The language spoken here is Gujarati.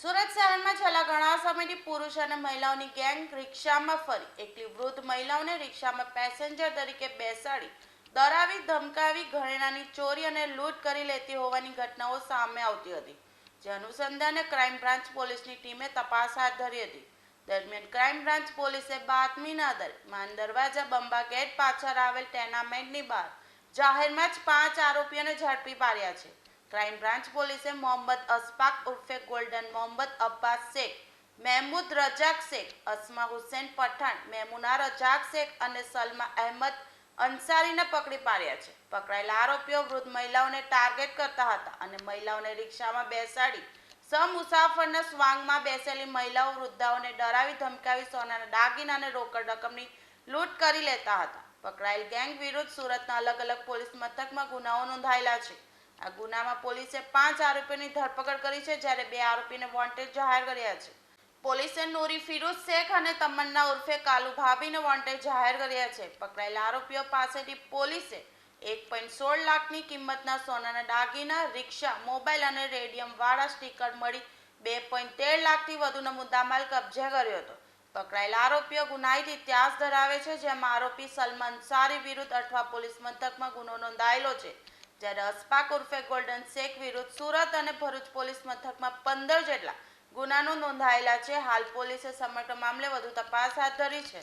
સુરત શહેરમાં છેલ્લા ઘણા સમયથી પુરુષ અને મહિલાઓની ગેંગ રિક્ષામાં ફરી. એકલી વૃદ્ધ મહિલાઓને રિક્ષામાં પેસેન્જર તરીકે બેસાડી, ડરાવી, ધમકાવી, ઘરેણાની ચોરી અને લૂંટ કરી લેતી હોવાની ઘટનાઓ સામે આવતી હતી. જે અનુસંધાને ક્રાઇમ બ્રાન્ચ પોલીસની ટીમે તપાસ હાથ ધરી હતી. દરમિયાન ક્રાઇમ બ્રાન્ચ પોલીસે બાતમીના આધારે માન દરવાજા બંબા ગેટ પાછળ આવેલ ટેનામેન્ટની બહાર જાહેરમાં જ પાંચ આરોપીઓને ઝડપી પાડ્યા છે. ક્રાઇમ બ્રાન્ચ પોલીસે મોહમ્મદ અસ્પાક ઉર્ફે ગોલ્ડન મોહમ્મદ અબ્બાસ શેખ મહેમૂદ રજાક શેખ અસ્મા હુસેન પઠાણ મેમુના રજાક શેખ અને સલમા અહેમદ અંસારીને પકડી પાડ્યા છે. પકડાયેલા આરોપીઓ વૃદ્ધ મહિલાઓને ટાર્ગેટ કરતા હતા અને મહિલાઓને રિક્ષામાં બેસાડી સમુસાફરના સ્વાંગમાં બેસેલી મહિલાઓ વૃદ્ધાઓને ડરાવી ધમકાવી સોનાના દાગીના અને રોકડ રકમની લૂંટ કરી લેતા હતા. પકડાયેલ ગેંગ વિરુદ્ધ સુરતના અલગ અલગ પોલીસ મથકમાં ગુનાઓ નોંધાયેલા છે. આ ગુનામાં પોલીસે પાંચ આરોપીની ધરપકડ કરી છે, જ્યારે બે આરોપીને વોન્ટેડ જાહેર કર્યા છે. પોલીસે નૂરી ફિરોઝ શેખ અને તમન્ના ઉર્ફે કાલુ ભાભીને વોન્ટેડ જાહેર કર્યા છે. પકડાયેલા આરોપીઓ પાસેથી પોલીસે એક પોઈન્ટ સોળ લાખની કિંમતના સોનાના દાગીના, રિક્ષા, મોબાઈલ અને રેડિયમ વાળા સ્ટીકર મળી બે પોઈન્ટ તેર લાખથી વધુનો મુદ્દામાલ કબજે કર્યો હતો. પકડાયેલા આરોપીઓ ગુનાહિત ઇતિહાસ ધરાવે છે, જેમાં આરોપી સલમાન સારી વિરુદ્ધ અઠવા પોલીસ મથકમાં ગુનો નોંધાયેલો છે. જ્યારે અસ્પાક ઉર્ફે ગોલ્ડન શેખ વિરુદ્ધ સુરત અને ભરૂચ પોલીસ મથકમાં પંદર જેટલા ગુનાનો નોંધાયેલા છે, હાલ પોલીસે સમગ્ર મામલે વધુ તપાસ હાથ ધરી છે.